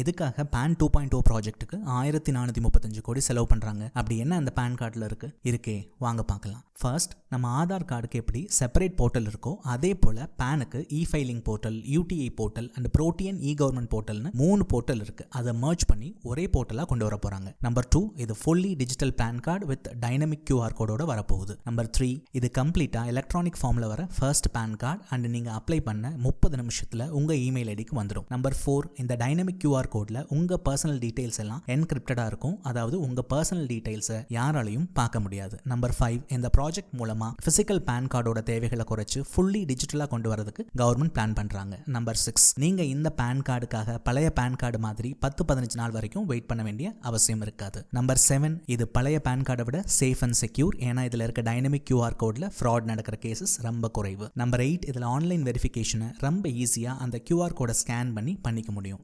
எதுக்காக fan two point O ப்ராஜெக்ட்டுக்கு ஆயிரத்தி நானூற்றி முப்பத்தஞ்சு கோடி செலவு பண்ணுறாங்க அப்படி என்ன அந்த பேன் கார்டில் இருக்குது இருக்கே வாங்க பார்க்கலாம். ஃபர்ஸ்ட் நம்ம ஆதார் கார்டுக்கு எப்படி செப்பரேட் போர்ட்டல் இருக்கோ அதே போல் பேனுக்கு e filing portal UTI portal and Protean e government போர்ட்டல்னு மூணு போர்ட்டல் இருக்குது அதை மர்ச் பண்ணி ஒரே போர்ட்டலாக கொண்டு வர போகிறாங்க நம்பர் டூ இது fully digital PAN card with dynamic QR கோடோட வரப்போகுது. நம்பர் த்ரீ இது கம்ப்ளீட்டாக எலக்ட்ரானிக் ஃபார்மில் வர ஃபர்ஸ்ட் பேன் கார்டு அண்ட் நீங்கள் அப்ளை பண்ண முப்பது நிமிஷத்தில் உங்கள் இமெயில் ஐடிக்கு வந்துடும் நம்பர் ஃபோர் இந்த டைனமிக் கியூஆர் கோடில் உங்கள் பர்சனல் டீட்டெயில்ஸ் எல்லாம் என்கிரிப்டடாக இருக்கும். அதாவது உங்கள் பர்சனல் டீட்டெயில்ஸை யாராலையும் பார்க்க முடியாது. நம்பர் ஃபைவ் இந்த ப்ராஜெக்ட் மூலமாக ஃபிசிக்கல் பேன் கார்டோட தேவைகளை குறைச்சு ஃபுல்லி டிஜிட்டலாக கொண்டு வரதுக்கு கவர்மெண்ட் பிளான் பண்ணுறாங்க நம்பர் சிக்ஸ் நீங்கள் இந்த பேன் கார்டுக்காக பழைய பேன் கார்டு மாதிரி பத்து பதினஞ்சு நாள் வரைக்கும் வெயிட் பண்ண வேண்டிய அவசியம் இருக்காது. நம்பர் செவன் இது பழைய பேன் கார்டை விட சேஃப் அண்ட் செக்யூர் ஏன்னா இதில் இருக்க டைனமிக் கியூஆர் கோடில் ஃப்ராட் நடக்கிற கேசஸ் ரொம்ப குறைவு. நம்பர் எயிட் இதில் ஆன்லைன் வெரிஃபிகேஷனை ரொம்ப ஈஸியாக அந்த கியூஆர் கோடை ஸ்கேன் பண்ணி பண்ணிக்க முடியும்.